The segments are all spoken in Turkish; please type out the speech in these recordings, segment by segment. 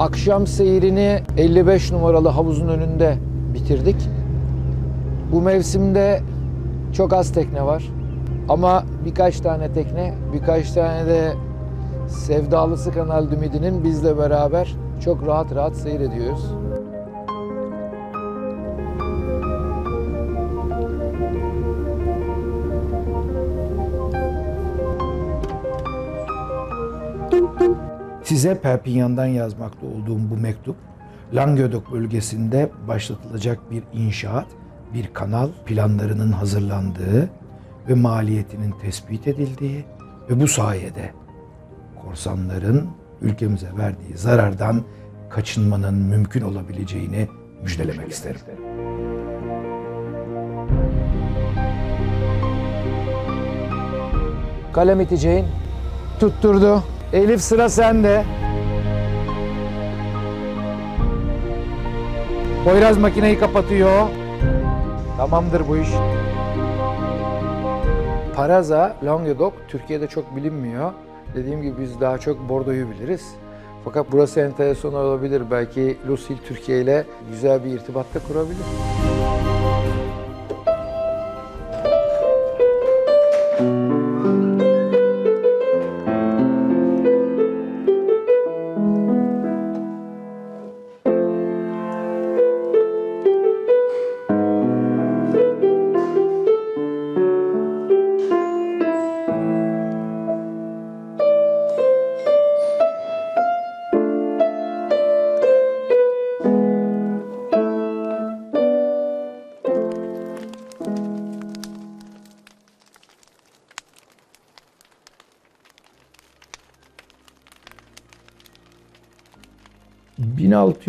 Akşam seyrini 55 numaralı havuzun önünde bitirdik. Bu mevsimde çok az tekne var. Ama birkaç tane tekne, birkaç tane de sevdalısı Kanal Dümidi'nin bizle beraber çok rahat rahat seyrediyoruz. Size Perpignan'dan yazmakta olduğum bu mektup, Languedoc bölgesinde başlatılacak bir inşaat, bir kanal planlarının hazırlandığı ve maliyetinin tespit edildiği ve bu sayede korsanların ülkemize verdiği zarardan kaçınmanın mümkün olabileceğini müjdelemek isterim. Calamity Jane tutturdu. Elif sıra sende. Poyraz makineyi kapatıyor. Tamamdır bu iş. Paraza, Languedoc Türkiye'de çok bilinmiyor. Dediğim gibi biz daha çok Bordo'yu biliriz. Fakat burası enteresan olabilir. Belki Lucille Türkiye ile güzel bir irtibatta kurabilir.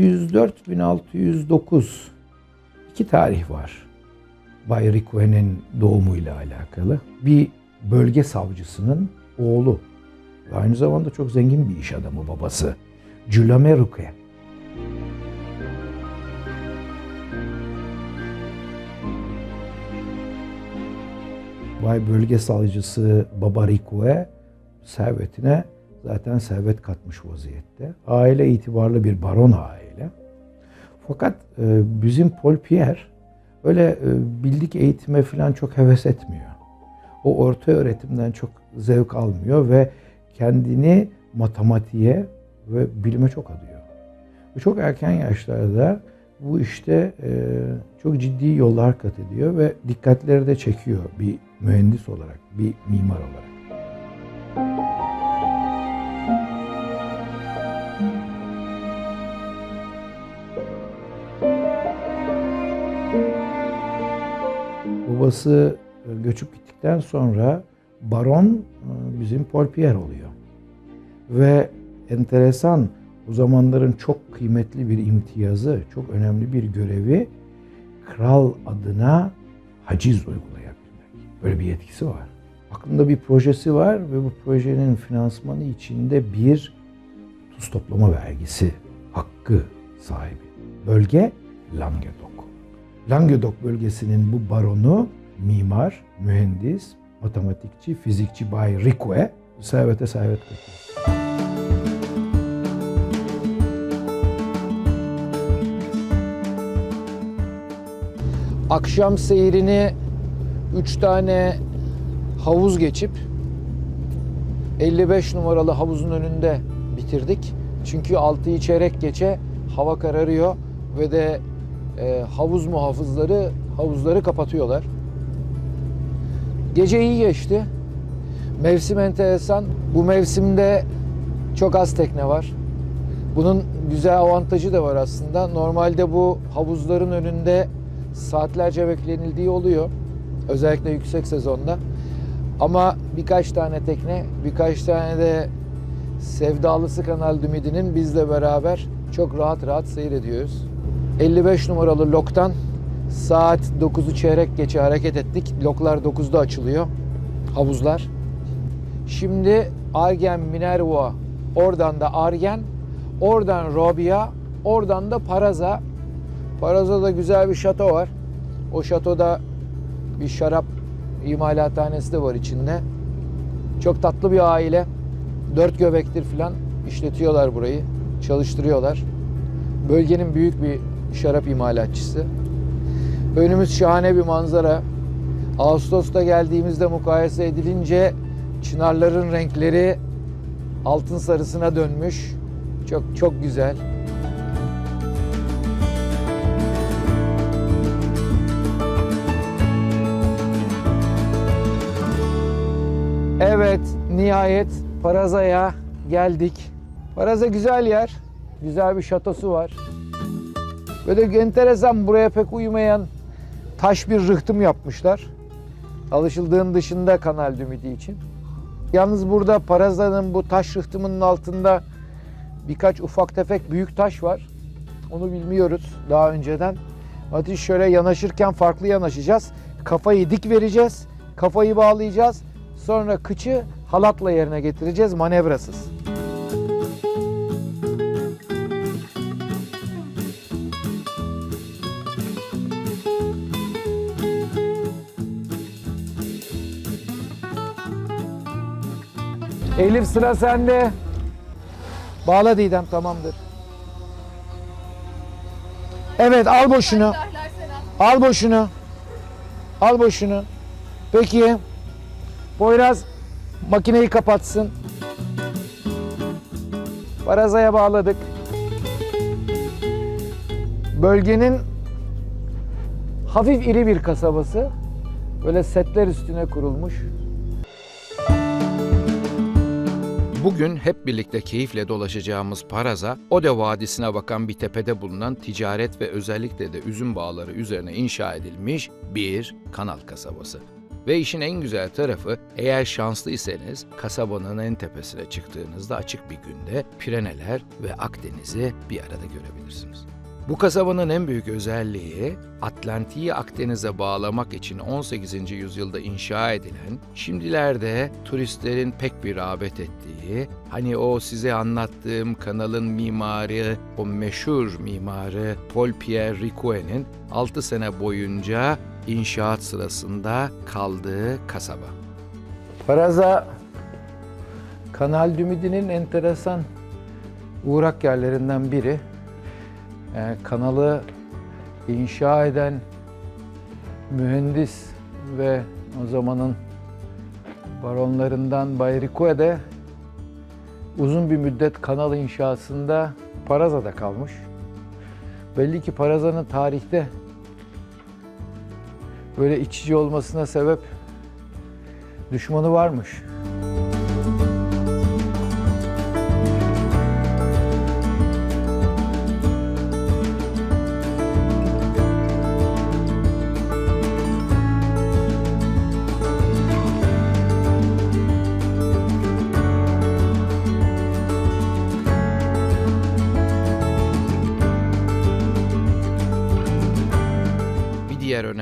1604 1609 iki tarih var. Bay Rikwen'in doğumuyla alakalı. Bir bölge savcısının oğlu ve aynı zamanda çok zengin bir iş adamı babası. Cülameruke. Bay bölge savcısı Babarikue servetine zaten servet katmış vaziyette. Aile itibarlı bir baron aile. Fakat e, bizim Paul Pierre öyle e, bildik eğitime falan çok heves etmiyor. O orta öğretimden çok zevk almıyor ve kendini matematiğe ve bilime çok adıyor. Ve çok erken yaşlarda bu işte e, çok ciddi yollar kat ediyor ve dikkatleri de çekiyor bir mühendis olarak, bir mimar olarak. Babası e, göçüp gittikten sonra baron e, bizim Paul Pierre oluyor. Ve enteresan o zamanların çok kıymetli bir imtiyazı, çok önemli bir görevi kral adına haciz uygulayabilmek. Böyle bir yetkisi var. Aklında bir projesi var ve bu projenin finansmanı içinde bir tuz toplama vergisi hakkı sahibi. Bölge Languedoc. Languedoc bölgesinin bu baronu mimar, mühendis, matematikçi, fizikçi Bay Rique servete servet katıyor. Akşam seyrini 3 tane havuz geçip 55 numaralı havuzun önünde bitirdik. Çünkü 6'yı çeyrek geçe hava kararıyor ve de e, havuz muhafızları havuzları kapatıyorlar. Gece iyi geçti. Mevsim enteresan. Bu mevsimde çok az tekne var. Bunun güzel avantajı da var aslında. Normalde bu havuzların önünde saatlerce beklenildiği oluyor. Özellikle yüksek sezonda. Ama birkaç tane tekne, birkaç tane de sevdalısı Kanal Dümidi'nin bizle beraber çok rahat rahat seyrediyoruz. 55 numaralı loktan saat 9'u çeyrek geçe hareket ettik. Loklar 9'da açılıyor. Havuzlar. Şimdi Argen Minerva, oradan da Argen, oradan Robia, oradan da Paraza. Paraza'da güzel bir şato var. O şatoda bir şarap imalathanesi de var içinde. Çok tatlı bir aile. Dört göbektir falan işletiyorlar burayı. çalıştırıyorlar. Bölgenin büyük bir şarap imalatçısı. Önümüz şahane bir manzara. Ağustos'ta geldiğimizde mukayese edilince çınarların renkleri altın sarısına dönmüş. Çok çok güzel. Evet, nihayet Paraza'ya geldik. Paraza güzel yer. Güzel bir şatosu var. Böyle enteresan buraya pek uymayan taş bir rıhtım yapmışlar. Alışıldığın dışında kanal dümidi için. Yalnız burada Paraza'nın bu taş rıhtımının altında birkaç ufak tefek büyük taş var. Onu bilmiyoruz daha önceden. Ateş şöyle yanaşırken farklı yanaşacağız. Kafayı dik vereceğiz. Kafayı bağlayacağız. Sonra kıçı halatla yerine getireceğiz manevrasız. Elif sıra sende. Bağla Didem tamamdır. Evet al boşunu. Al boşunu. Al boşunu. Peki. Poyraz makineyi kapatsın. Parazaya bağladık. Bölgenin hafif iri bir kasabası. Böyle setler üstüne kurulmuş. Bugün hep birlikte keyifle dolaşacağımız Paraza, Ode Vadisi'ne bakan bir tepede bulunan ticaret ve özellikle de üzüm bağları üzerine inşa edilmiş bir kanal kasabası. Ve işin en güzel tarafı eğer şanslıysanız kasabanın en tepesine çıktığınızda açık bir günde Pireneler ve Akdeniz'i bir arada görebilirsiniz. Bu kasabanın en büyük özelliği Atlantik'i Akdeniz'e bağlamak için 18. yüzyılda inşa edilen, şimdilerde turistlerin pek bir rağbet ettiği, hani o size anlattığım kanalın mimarı, o meşhur mimarı Paul Pierre Ricoeur'in 6 sene boyunca inşaat sırasında kaldığı kasaba. Paraza Kanal Dümidi'nin enteresan uğrak yerlerinden biri. Yani kanalı inşa eden mühendis ve o zamanın baronlarından Bay Ricoeur de uzun bir müddet kanal inşasında Paraza'da kalmış. Belli ki Paraza'nın tarihte böyle içici olmasına sebep düşmanı varmış.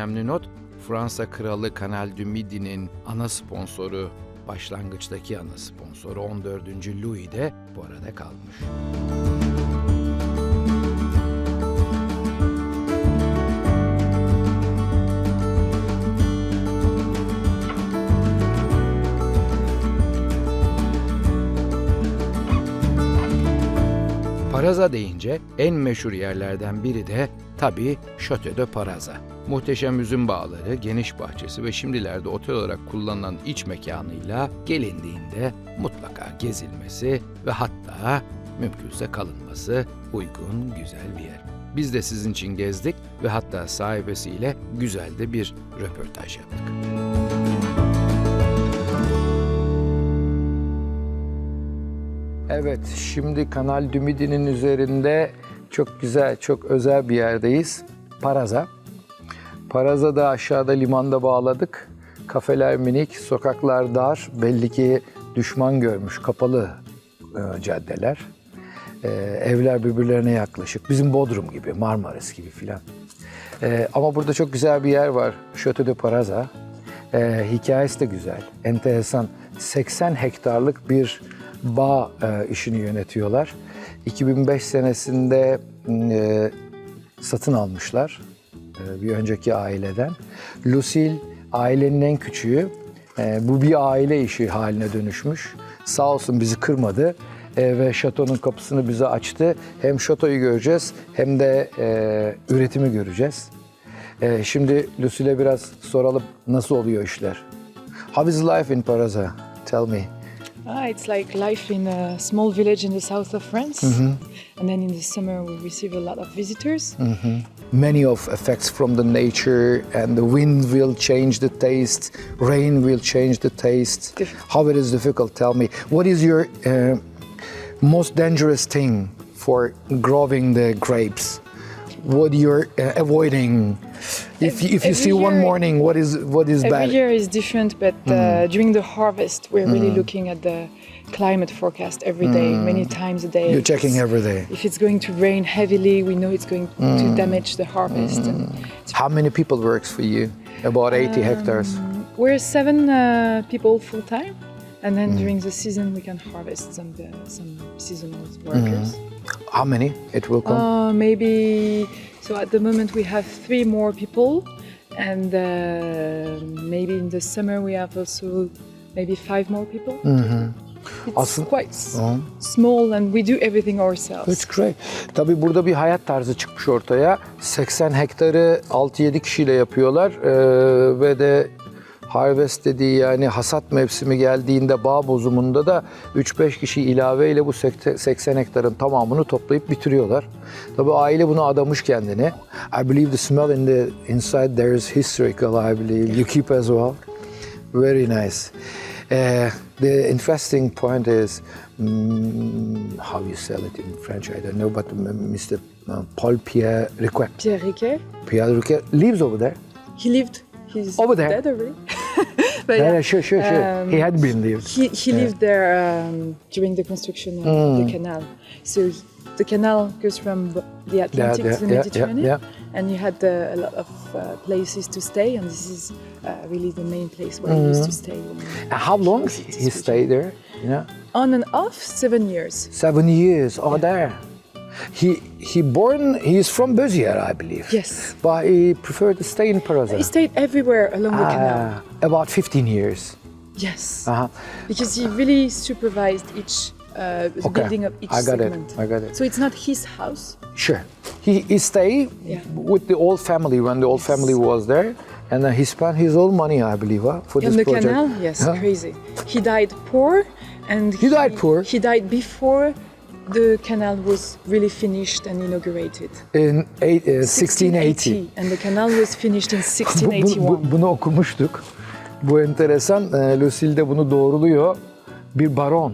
Önemli not, Fransa Kralı Canal du Midi'nin ana sponsoru, başlangıçtaki ana sponsoru 14. Louis de bu arada kalmış. Paraza deyince en meşhur yerlerden biri de tabii Chateau de Paraza. Muhteşem üzüm bağları, geniş bahçesi ve şimdilerde otel olarak kullanılan iç mekanıyla gelindiğinde mutlaka gezilmesi ve hatta mümkünse kalınması uygun, güzel bir yer. Biz de sizin için gezdik ve hatta sahibesiyle güzel de bir röportaj yaptık. Evet, şimdi Kanal Dümidi'nin üzerinde çok güzel, çok özel bir yerdeyiz. Paraza. Paraza'da aşağıda limanda bağladık. Kafeler minik, sokaklar dar. Belli ki düşman görmüş, kapalı e, caddeler. E, evler birbirlerine yaklaşık. Bizim Bodrum gibi, Marmaris gibi filan. E, ama burada çok güzel bir yer var. Chateau de Paraza. E, hikayesi de güzel, enteresan. 80 hektarlık bir bağ e, işini yönetiyorlar. 2005 senesinde e, satın almışlar e, bir önceki aileden. Lucille ailenin en küçüğü. E, bu bir aile işi haline dönüşmüş. Sağ olsun bizi kırmadı. e, ve şatonun kapısını bize açtı. Hem şatoyu göreceğiz hem de e, üretimi göreceğiz. E, şimdi Lucille'e biraz soralım nasıl oluyor işler. How is life in Paraza? Tell me. Ah, it's like life in a small village in the south of France. And then in the summer, we receive a lot of visitors. Many of effects from the nature and the wind will change the taste, rain will change the taste. Dif- How it is difficult, tell me. What is your uh, most dangerous thing for growing the grapes? What you're uh, avoiding? If you, if you Every see one morning, what is what is Every bad? year is different, but uh, hmm. during the harvest, we're really hmm. looking at the climate forecast every day, hmm. many times a day. You're checking every day. If it's going to rain heavily, we know it's going to damage the harvest. How many people works for you? About 80 um, hectares. we're seven uh, people full time, and then during the season, we can harvest some uh, some seasonal workers. How many it will come? Uh, maybe so. At the moment, we have three more people, and uh, maybe in the summer we have also maybe five more people. It's Aslında- quite s- small, and we do everything ourselves. That's great. Tabii burada bir hayat tarzı çıkmış ortaya. 80 hektarı 6-7 kişiyle yapıyorlar Ee, ve de harvest dediği yani hasat mevsimi geldiğinde bağ bozumunda da 3-5 kişi ilaveyle bu sekte- 80 hektarın tamamını toplayıp bitiriyorlar. Tabii aile bunu adamış kendine. I believe the smell in the inside there is historical I believe. You keep as well. Very nice. Uh, the interesting point is mm, how you sell it in French. I don't know, but Mr. uh, Paul Pierre Riquet. Pierre Riquet, Pierre Riquet lives over there. he lived. He's Over there? dead already. but Yeah, yeah, yeah, sure, sure, sure. Um, he had been there. He, he lived there um, during the construction of Mm. the canal. So he- the canal goes from the Atlantic yeah, to the yeah, yeah, Mediterranean, yeah. and you had uh, a lot of uh, places to stay, and this is uh, really the main place where he used to stay. And how long he stayed there? Yeah, On and off, seven years. seven years. Oh, there. He he born. He is from Bezier, I believe. Yes. But he preferred to stay in Paraza. He stayed everywhere along the canal. Ah, about 15 years. Yes, Uh-huh. because he really supervised each uh, Okay, building of each I got it, segment. I got it. So it's not his house. Sure. He, he stayed Yeah. with the old family when the old family was there, and then he spent his own money, I believe, huh, for On this the project. canal, yes, Huh? crazy. He died poor, and He died poor? He died before the canal was really finished and inaugurated. In eight, uh, 1680. and the canal was finished in Bu- bu- 1681. bu- bunu okumuştuk. Bu enteresan. E, Lucille de bunu doğruluyor. Bir baron.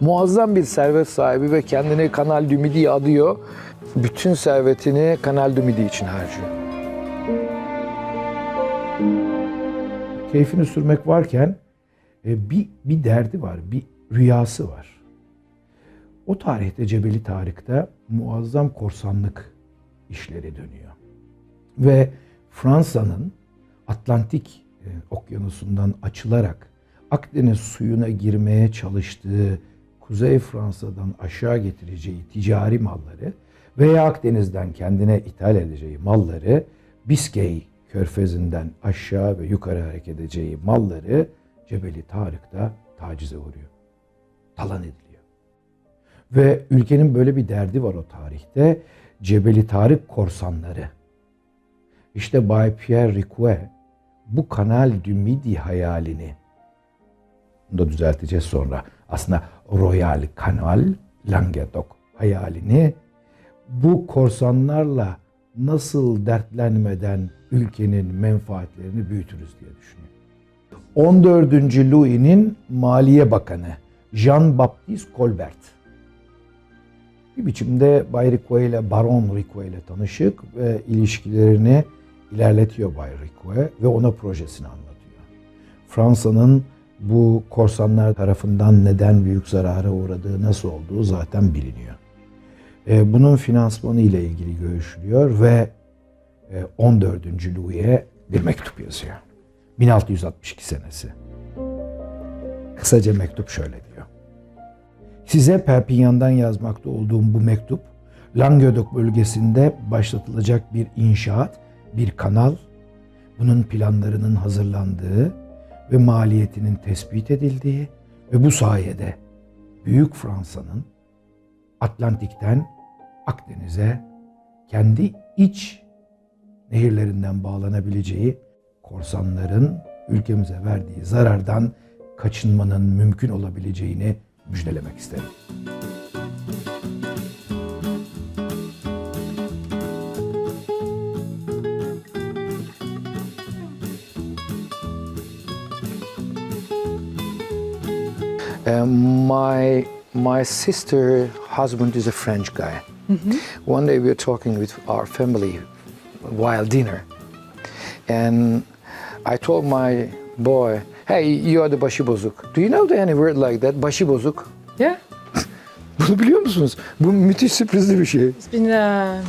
Muazzam bir servet sahibi ve kendini Kanal du Midi adıyor. Bütün servetini Kanal du Midi için harcıyor. keyfini sürmek varken e, bir bir derdi var, bir rüyası var. O tarihte Cebeli Tarık'ta muazzam korsanlık işleri dönüyor. Ve Fransa'nın Atlantik e, okyanusundan açılarak Akdeniz suyuna girmeye çalıştığı Kuzey Fransa'dan aşağı getireceği ticari malları veya Akdeniz'den kendine ithal edeceği malları Biskey körfezinden aşağı ve yukarı hareket edeceği malları Cebeli Tarık'ta tacize uğruyor. Talan ediliyor. Ve ülkenin böyle bir derdi var o tarihte. Cebeli Tarık korsanları. İşte Bay Pierre Riquet bu Kanal du Midi hayalini bunu da düzelteceğiz sonra. Aslında Royal Canal Languedoc hayalini bu korsanlarla nasıl dertlenmeden ülkenin menfaatlerini büyütürüz diye düşünüyor. 14. Louis'nin Maliye Bakanı Jean-Baptiste Colbert. Bir biçimde Bay Riquet ile Baron Riquet ile tanışık ve ilişkilerini ilerletiyor Bay Riquet ve ona projesini anlatıyor. Fransa'nın bu korsanlar tarafından neden büyük zarara uğradığı, nasıl olduğu zaten biliniyor. E, bunun finansmanı ile ilgili görüşülüyor ve e, 14. Louis'e bir mektup yazıyor. 1662 senesi. Kısaca mektup şöyle diyor. Size Perpignan'dan yazmakta olduğum bu mektup, Languedoc bölgesinde başlatılacak bir inşaat, bir kanal, bunun planlarının hazırlandığı ve maliyetinin tespit edildiği ve bu sayede Büyük Fransa'nın Atlantik'ten Akdeniz'e kendi iç nehirlerinden bağlanabileceği korsanların ülkemize verdiği zarardan kaçınmanın mümkün olabileceğini müjdelemek isterim. Um, my my sister husband is a French guy. One day we were talking with our family while dinner, and I told my boy, "Hey, you are the başibozuk. Do you know any word like that, başibozuk? Yeah, Bunu biliyor musunuz? Bu müthiş sürprizli bir şey. it's been uh,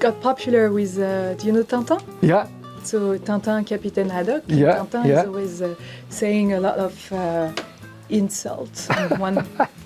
got popular with. Uh, do you know Tintin? Ya So Tintin, Capitaine Haddock. Yeah, Tintin yeah. is always uh, saying a lot of uh, insults. one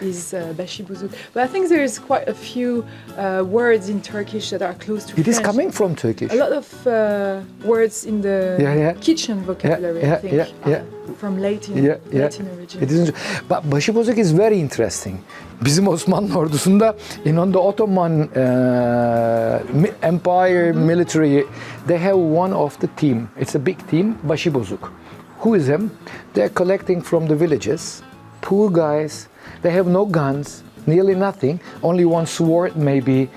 is uh, Bashibuzuk. But I think there is quite a few uh, words in Turkish that are close to it is French. coming from Turkish. A lot of uh, words in the Yeah, yeah. kitchen vocabulary, yeah, I think, yeah, are from Latin, Yeah, yeah. Latin origin. It is, but başibozuk is very interesting. Bizim Osmanlı ordusunda in the Ottoman uh, Empire military, they have one of the team. It's a big team, başibozuk. Who is them? They're collecting from the villages. Poor guys. They have no guns, nearly nothing. Only one sword, maybe,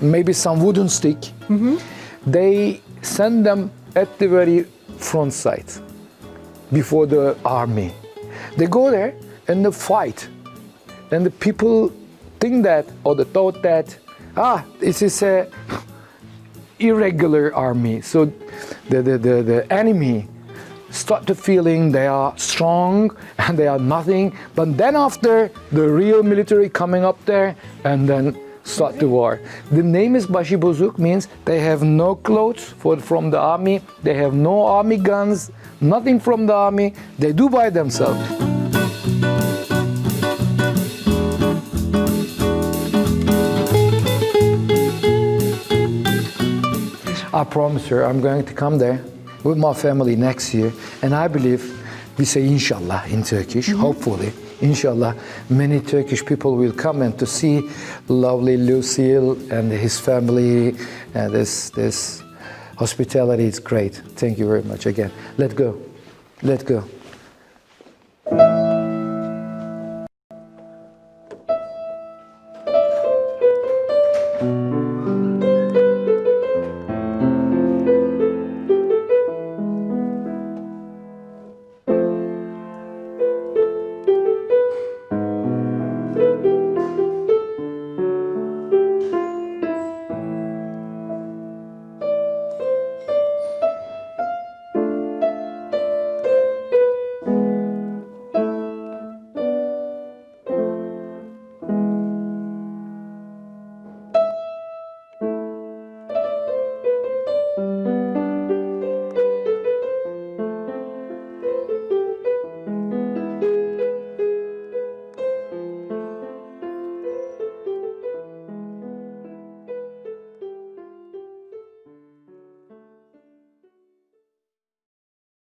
maybe some wooden stick. They send them at the very front side before the army. They go there and they fight. And the people think that, or they thought that, ah, this is a irregular army. So the, the, the, the enemy start to feeling they are strong and they are nothing. But then after the real military coming up there and then start the war. The name is Bashibozuk means they have no clothes for, from the army, they have no army guns, nothing from the army. They do by themselves. I promise her I'm going to come there with my family next year, and I believe we say inshallah in Turkish, mhm. hopefully. Inshallah, many Turkish people will come and to see lovely Lucille and his family. And this, this hospitality is great. Thank you very much again. Let go. Let go.